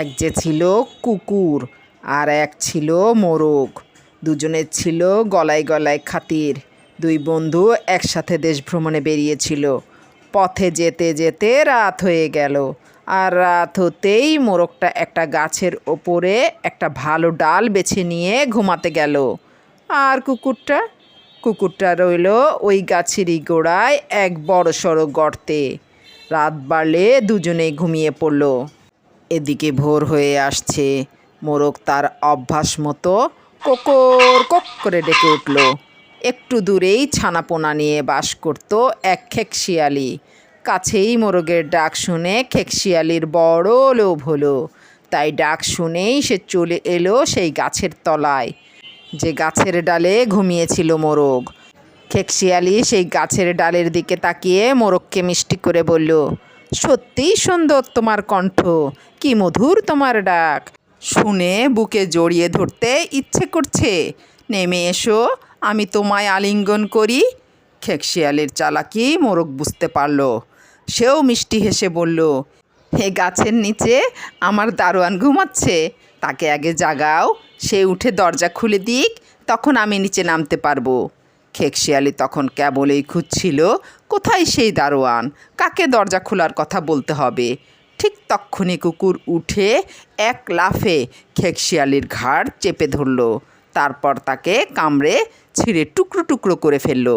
এক যে ছিল কুকুর আর এক ছিল মোরগ। দুজনের ছিল গলায় গলায় খাতির। দুই বন্ধু একসাথে দেশ ভ্রমণে বেরিয়েছিল। পথে যেতে যেতে রাত হয়ে গেল। আর রাত হতেই মোরগটা একটা গাছের ওপরে একটা ভালো ডাল বেছে নিয়ে ঘুমাতে গেল। আর কুকুরটা? কুকুরটা রইল ওই গাছেরই গোড়ায় এক বড় সড়ো গর্তে। রাত বাড়লে দুজনেই ঘুমিয়ে পড়ল। এদিকে ভোর হয়ে আসছে। মোরগ তার অভ্যাস মতো কোকর কক করে ডেকে উঠল। একটু দূরেই ছানাপোনা নিয়ে বাস করত এক খেকশিয়ালি। কাছেই মোরগের ডাক শুনে খেকশিয়ালির বড় লোভ হলো। তাই ডাক শুনেই সে চলে এলো সেই গাছের তলায়। যে গাছের ডালে ঘুমিয়েছিল মোরগ। খেকশিয়ালি সেই গাছের ডালের দিকে তাকিয়ে মোরগকে মিষ্টি করে বলল সত্যিই সুন্দর তোমার কণ্ঠ। কি মধুর তোমার ডাক। শুনে বুকে জড়িয়ে ধরতে ইচ্ছে করছে। নেমে এসো, আমি তোমায় আলিঙ্গন করি। খেকশিয়ালের চালাকি মোরগ বুঝতে পারল। সেও মিষ্টি হেসে বলল, হে গাছের নিচে আমার দারোয়ান ঘুমাচ্ছে। তাকে আগে জাগাও, সে উঠে দরজা খুলে দিক, তখন আমি নিচে নামতে পারব। খেকশিয়ালি তখন কেবলই খুঁজছিল, কোথায় সেই দারোয়ান? কাকে দরজা খোলার কথা বলতে হবে? ঠিক তক্ষুনি কুকুর উঠে এক লাফে খেকশিয়ালির ঘাড় চেপে ধরল, তারপর তাকে কামড়ে ছিঁড়ে টুকরো টুকরো করে ফেলল।